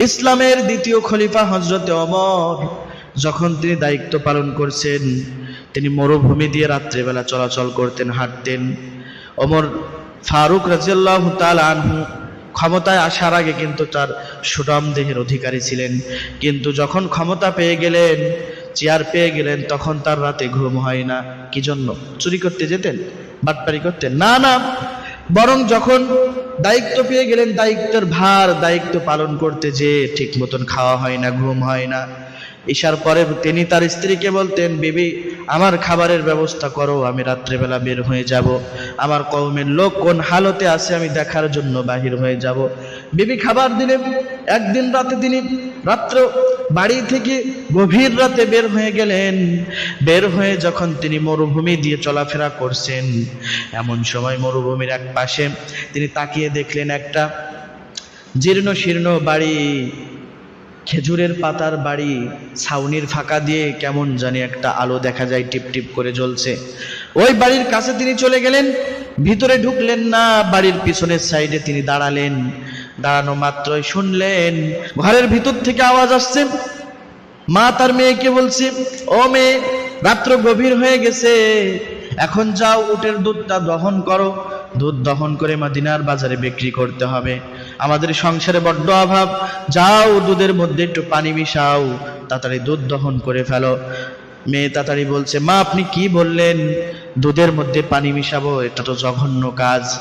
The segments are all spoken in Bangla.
ইসলামের দ্বিতীয় খলিফা হজরতে অমর যখন তিনি দায়িত্ব পালন করছেন, তিনি মরুভূমি দিয়ে রাত্রেবেলা চলাচল করতেন, হাঁটতেন। অমর ফারুক রাজিয়াল্লাহ তাল আনহু ক্ষমতায় আসার আগে কিন্তু তার সুটাম দেহের অধিকারী ছিলেন। কিন্তু যখন ক্ষমতা পেয়ে গেলেন, চেয়ার পেয়ে গেলেন, তখন তার রাতে ঘুম হয় না। কি জন্য? চুরি করতে যেতেন? বাটপারি করতেন? না না বরং যখন দায়িত্ব পেয়ে গেলেন, দায়িত্বের ভার দায়িত্ব পালন করতে যে ঠিক মতন খাওয়া হয় না, ঘুম হয় না। ঈশার পরে তিনি তার স্ত্রীকে বলতেন, বিবি, আমার খাবারের ব্যবস্থা করো, আমি রাত্রেবেলা বের হয়ে যাব। আমার কৌমের লোক কোন হালতে আছে, আমি দেখার জন্য বাহির হয়ে যাব। বিবি খাবার দিলেন। একদিন রাতে তিনি রাত্র বাড়ি থেকে গভীর রাতে বের হয়ে গেলেন। বের হয়ে যখন তিনি মরুভূমি দিয়ে চলাফেরা করছেন, এমন সময় মরুভূমির এক পাশে তিনি তাকিয়ে দেখলেন একটা জীর্ণ শীর্ণ বাড়ি। খেজুরের পাতার বাড়ি, ছাউনির ফাঁকা দিয়ে কেমন জানি একটা আলো দেখা যায়, টিপ টিপ করে জ্বলছে। ওই বাড়ির কাছে তিনি চলে গেলেন, ভিতরে ঢুকলেন না, বাড়ির পিছনের সাইডে তিনি দাঁড়ালেন। দাঁড়ানো মাত্রই শুনলেন। ঘরের ভিতর থেকে আওয়াজ আসছে। মা তার মেয়েকে বলছে, ও মেয়ে, রাত্র গভীর হয়ে গেছে। এখন যাও, উটের দুধটা দহন করো। দুধ দহন করে মাদিনার বাজারে বিক্রি করতে হবে। আমাদের সংসারে বড্ড অভাব। যাও, দুধের মধ্যে একটু পানি মিশাও। তাড়াতাড়ি দুধ দহন করে ফেলো। মেয়ে তাড়াতাড়ি বলছে, মা, আপনি কি বললেন? দুধের মধ্যে পানি মিশাবো, এটা তো জঘন্য কাজ।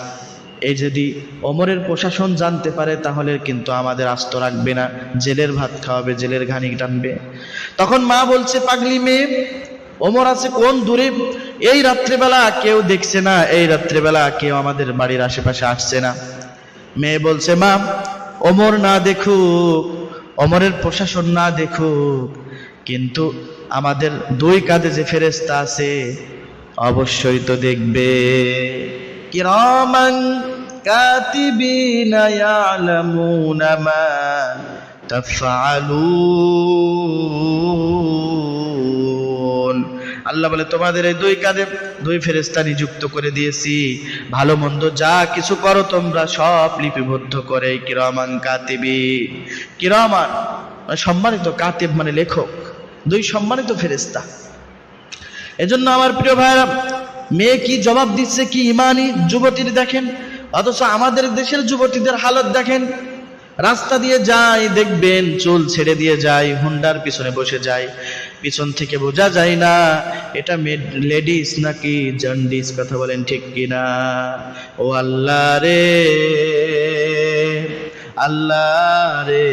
এই যদি অমরের প্রশাসন জানতে পারে, তাহলে কিন্তু আমাদের আস্ত রাখবে না। জেলের ভাত খাওয়াবে, জেলের ঘানি টানবে। তখন মা বলছে, পাগলি মেয়ে ওমর আছে কোন দূরে? এই রাত্রেবেলা কেউ দেখছে না, এই রাত্রেবেলা কেউ আমাদের বাড়ির আশেপাশে আসছে না। মেয়ে বলছে, মা ওমর না দেখুক, অমরের প্রশাসন না দেখুক, কিন্তু আমাদের দুই কাঁধে যে ফেরেস্তা আছে, অবশ্যই তো দেখবে। কিরামান কাতিবিনা ইয়ালামুনা মা তাফআলুন। আল্লাহ বলে, তোমাদের এই দুই কাঁধে দুই ফেরেস্তা নিযুক্ত করে দিয়েছি। ভালো মন্দ যা কিছু করো তোমরা সব লিপিবদ্ধ করে, কিরমান কাতিবি। কিরমান মানে সম্মানিত কাতিব মানে লেখক, দুই সম্মানিত ফেরেস্তা এজন্য আমার প্রিয় ভাইরা মেয়ে কি জবাব দিচ্ছে কি ইমানি যুবতীর দেখেন? অথচ আমাদের দেশের যুবতীদের হালত দেখেন। রাস্তা দিয়ে যায়, দেখবেন, চুল ছেড়ে দিয়ে যায়, হুন্ডার পিছনে বসে যায়। পিছন থেকে বোঝা যায় না, এটা লেডিস নাকি জন্ডিস, কথা বলেন ঠিক কিনা? ও আল্লাহ রে আল্লাহ রে,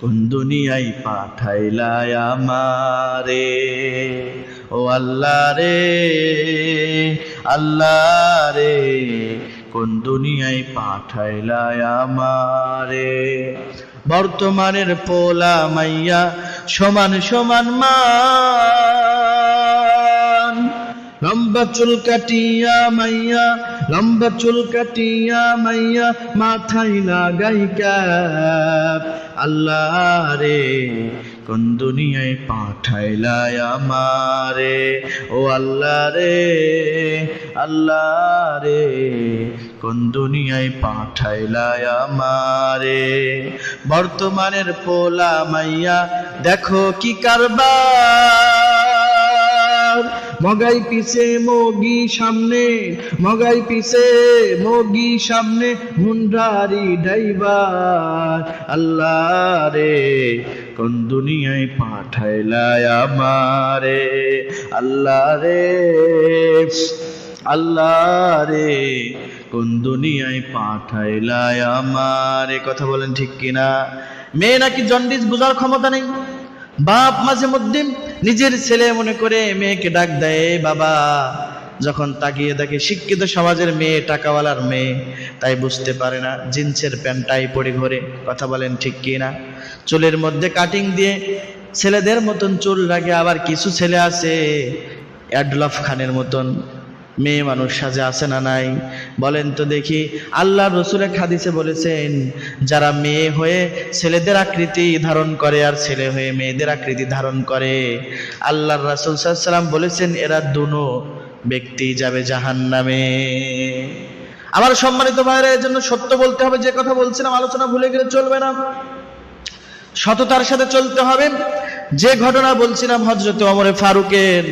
কোন দুনিয়ায় পাঠাইলাই আমারে? ও আল্লাহ রে আল্লাহ রে, কোন দুনিয়ায় পাঠাইলাই আমারে? বর্তমানের পোলা মাইয়া, সমান সমান মান। লম্বা চুল কাটিয়া মাইয়া, লম্বা চুল কাটিয়া মাইয়া, মাথায় লাগাই ক্যাপ আল্লাহ রে কোন দুনিয়ায় পাঠাইলাই আমারে? ও আল্লাহ রে আল্লাহ রে, কোন দুনিয়ায় পাঠাইলাই আমারে? বর্তমানের পোলা মাইয়া, দেখো কি কারবার। মগাই পিছে মগি সামনে, মগাই পিছে মগি সামনে হুন্ডারি ড্রাইভার। আল্লাহ রে কোন দুনিয়ায় পাঠাইলাই আমারে? আল্লাহ রে আল্লাহ রে, কোন দুনিয়ায় পাঠাইলাই আমারে? কথা বলেন ঠিক কিনা? মেয়ে নাকি জন্ডিস বোঝার ক্ষমতা নেই? বাপ মাঝে মধ্যে নিজের ছেলে মনে করে মেয়েকে ডাক দেয়, বাবা। যখন তাকিয়ে দেখে শিক্ষিত সমাজের মেয়ে, টাকাওয়ালার মেয়ে, তাই বুঝতে পারে না, জিন্সের প্যান্টাই পরে ঘরে। কথা বলেন ঠিক কি না চুলের মধ্যে কাটিং দিয়ে ছেলেদের মতন চুল রাখে, আবার কিছু ছেলে আছে অ্যাডলফ খানের মতন। মেয়ে মানুষ সাজে আসে না নাই? বলেন তো দেখি আল্লাহ রসুলের খাদিসে বলেছেন, যারা মেয়ে হয়ে ছেলেদের আকৃতি ধারণ করে আর ছেলে হয়ে মেয়েদের আকৃতি ধারণ করে। আল্লাহর রাসুল সাল্লাম বলেছেন, এরা দুনো ব্যক্তি যাবে জাহান নামে আমার সম্মানিত ভাইরা এর জন্য সত্য বলতে হবে, যে কথা বলছিলাম, আলোচনা ভুলে গেলে চলবে না। সততার সাথে চলতে হবে। যে ঘটনা বলছিলাম হজরত অমরে ফারুকের,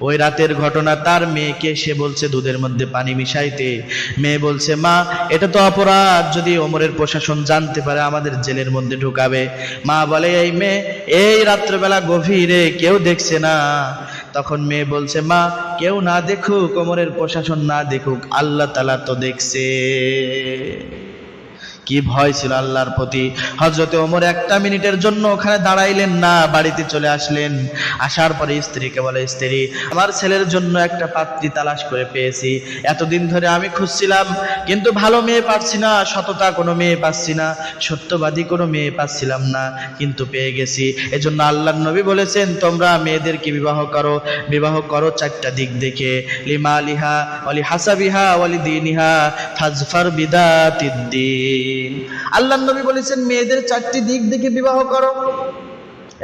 ওই রাতের ঘটনা তার মেয়েকে, সে বলছে দুধের মধ্যে পানি মিশাইতে। মেয়ে বলছে, মা, এটা তো অপরাধ। যদি ওমরের প্রশাসন জানতে পারে, আমাদের জেলের মধ্যে ঢুকাবে। মা বলে, এই মেয়ে, এই রাত্রবেলা গভীরে কেউ দেখছে না। তখন মেয়ে বলছে, মা, কেউ না দেখুক, ওমরের প্রশাসন না দেখুক, আল্লাহ তালা তো দেখছে। কি ভয় ছিল আল্লাহর প্রতি? হজরতে ওমর একটা মিনিটের জন্য ওখানে দাঁড়াইলেন না, বাড়িতে চলে আসলেন। আসার পরে স্ত্রীকে বলে, স্ত্রী, আমার ছেলের জন্য একটা পাত্রী তালাশ করে পেয়েছি। এতদিন ধরে আমি খুঁজছিলাম, কিন্তু ভালো মেয়ে পাচ্ছি না, সততা কোনো মেয়ে পাচ্ছি না, সত্যবাদী কোনো মেয়ে পাচ্ছিলাম না, কিন্তু পেয়ে গেছি। এজন্য আল্লাহর নবী বলেছেন, তোমরা মেয়েদেরকে বিবাহ করো বিবাহ করো চারটা দিক দেখে। লিমা লিহা, অলি হাসাবিহা, অলি দিনিহা ফাজফার বিদাতিদ্দিন। আল্লাহ নবী বলেছেন, মেয়েদের চারটি দিক দেখে বিবাহ করো।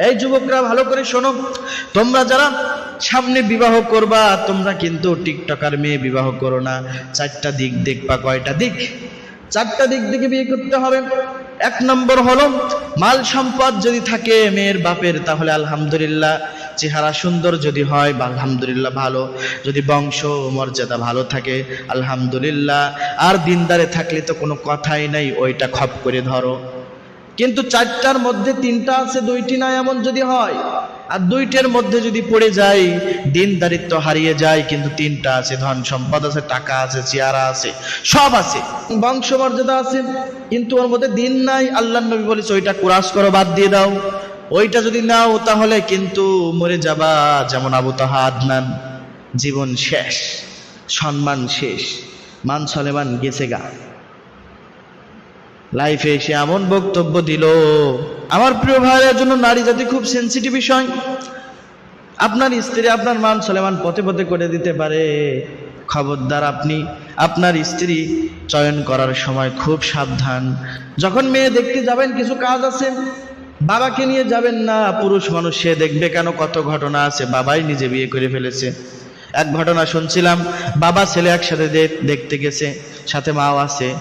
এই যুবকরা ভালো করে শোনো, তোমরা যারা সামনে বিবাহ করবা, তোমরা কিন্তু টিকটকার মেয়ে বিবাহ করো না। চারটা দিক দেখবা, কয়টা দিক? চারটা দিক দেখে বিয়ে করতে হবে। এক নম্বর হলো, মাল সম্পদ যদি থাকে মেয়ের বাপের, তাহলে আলহামদুলিল্লাহ। চেহারা সুন্দর যদি হয়, বা আলহামদুলিল্লাহ ভালো। যদি বংশ মর্যাদা ভালো থাকে, আলহামদুলিল্লাহ। আর দিনদারে থাকলে তো কোনো কথাই নাই, ওইটা খপ করে ধরো। কিন্তু চারটার মধ্যে তিনটা আছে, দুইটি না, এমন যদি হয় আর দুইটার মধ্যে যদি পড়ে যায়, দিন দারিত্ব হারিয়ে যায়, কিন্তু তিনটা আছে, ধন সম্পদ আছে, টাকা আছে চেয়ারা আছে, সব আছে। বংশ মর্যাদা আছে, কিন্তু ওর মধ্যে দিন নাই। আল্লাহ নবী বলেছে, ওইটা কুরাস করো, বাদ দিয়ে দাও। ওইটা যদি নাও, তাহলে কিন্তু মরে যাবা। যেমন আবু তাহা আদনান, জীবন শেষ, সম্মান শেষ মান সলেমান গেছে গা। লাইফে এসে এমন বক্তব্য দিল। আমার প্রিয় ভাইয়ের জন্য নারী জাতি খুব সেন্সিটিভ বিষয়। আপনার স্ত্রী আপনার মান সলেমান পথে পথে করে দিতে পারে। খবরদার আপনি, আপনার স্ত্রী চয়ন করার সময় খুব সাবধান। যখন মেয়ে দেখতে যাবেন, কিছু কাজ আছে, বাবাকে নিয়ে যাবেন না, পুরুষ মানুষ, সে দেখবে কেন কত ঘটনা আছে, বাবাই নিজে বিয়ে করে ফেলেছে। এক ঘটনা শুনছিলাম, বাবা ছেলে একসাথে দেখতে গেছে, সাথে মাও আছে।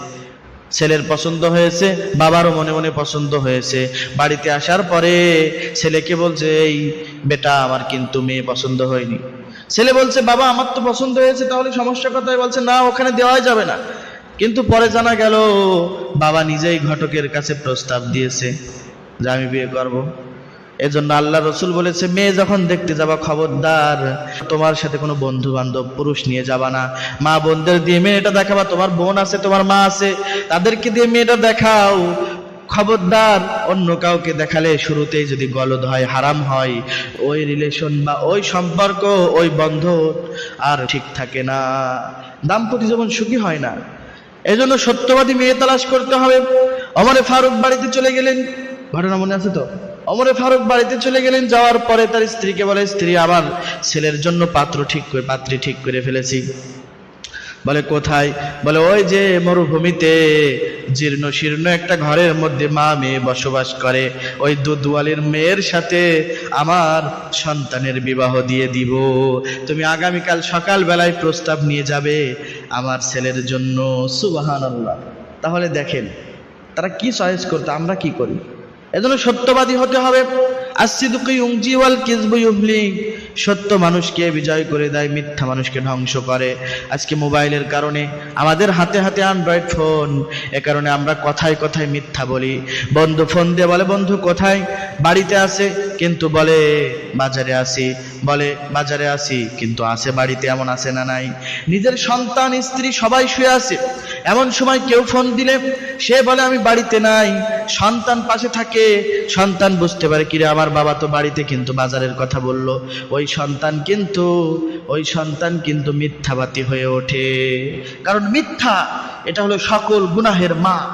ছেলের পছন্দ হয়েছে, বাবারও মনে মনে পছন্দ হয়েছে। বাড়িতে আসার পরে ছেলেকে বলছে, এই বেটা, আমার কিন্তু মেয়ে পছন্দ হয়নি। ছেলে বলছে, বাবা, আমার তো পছন্দ হয়েছে, তাহলে সমস্যা কথায়? বলছে, না, ওখানে দেওয়াই যাবে না। কিন্তু পরে জানা গেল, বাবা নিজেই ঘটকের কাছে প্রস্তাব দিয়েছে যে, আমি বিয়ে করব। এজন্য আল্লাহ রসুল বলেছে, মেয়ে যখন দেখতে যাবা খবরদার, তোমার সাথে কোনো বন্ধু বান্ধব পুরুষ নিয়ে যাবা না। মা বোনদের দিয়ে মেয়েটা দেখাবা, তোমার বোন আছে, তোমার মা আছে, তাদেরকে দিয়ে মেয়েটা দেখাও। খবরদার, অন্য কাউকে দেখালে শুরুতেই যদি গলদ হয়, হারাম হয়, ওই রিলেশন বা ওই সম্পর্ক, ওই বন্ধ আর ঠিক থাকে না। দাম্পত্য জীবন সুখী হয় না। এজন্য সত্যবাদী মেয়ে তালাশ করতে হবে। অমরে ফারুক বাড়িতে চলে গেলেন। ঘটনা মনে আছে তো? অমরে ফারুক বাড়িতে চলে গেলেন, যাওয়ার পরে তার স্ত্রীকে বলে, স্ত্রী, আমার ছেলের জন্য পাত্র ঠিক করে, পাত্রী ঠিক করে ফেলেছি। বলে, কোথায়? বলে, ওই যে মরুভূমিতে জীর্ণ শীর্ণ একটা ঘরের মধ্যে মা মেয়ে বসবাস করে। ওই দুধওয়ালির মেয়ের সাথে আমার সন্তানের বিবাহ দিয়ে দিব। তুমি আগামীকাল সকাল বেলায় প্রস্তাব নিয়ে যাবে আমার ছেলের জন্য। সুবাহান আল্লাহ তাহলে দেখেন, তারা কি চয়েস করতো, আমরা কি করি? এজন্য সত্যবাদী হতে হবে। আসিদুকি উংজি ওয়াল কিজবু ইউহলি সত্য মানুষকে বিজয় করে দেয়, মিথ্যা মানুষকে ধ্বংস করে। আজকে মোবাইলের কারণে আমাদের হাতে হাতে অ্যান্ড্রয়েড ফোন এ কারণে আমরা কথায় কথায় মিথ্যা বলি। বন্ধু ফোন দিয়ে বলে, বন্ধু, কোথায়? বাড়িতে আছে? কিন্তু বলে, বাজারে আসি বলে, বাজারে আসি কিন্তু আছে বাড়িতে, এমন আছে না নাই? নিজের সন্তান, স্ত্রী সবাই শুয়ে আছে। এমন সময় কেউ ফোন দিলে, সে বলে, আমি বাড়িতে নাই। সন্তান পাশে থাকে, সন্তান বুঝতে পারে, কিরে, আমার বাবা তো বাড়িতে, কিন্তু বাজারের কথা বলল। সন্তান কিন্তু, ওই সন্তান কিন্তু মিথ্যাবাদী হয়ে ওঠে। কারণ মিথ্যা, এটা হলো সকল গুনাহের মা।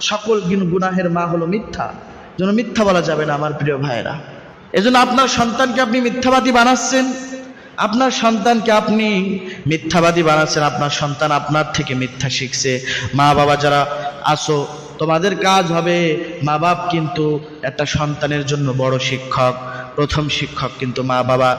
সকল গুনাহের মা হলো মিথ্যা। যেন মিথ্যা বলা যাবে না আমার প্রিয় ভাইয়েরা। এজন্য আপনার সন্তানকে আপনি মিথ্যাবাদী বানাচ্ছেন। আপনার সন্তানকে আপনি মিথ্যাবাদী বানাচ্ছেন। আপনার সন্তান আপনার থেকে মিথ্যা শিখছে। মা বাবা যারা আসো তোমাদের কাজ হবে মা বাপ কিন্তু একটা সন্তানের জন্য বড় শিক্ষক। প্রথম শিক্ষক কিন্তু মা বাবা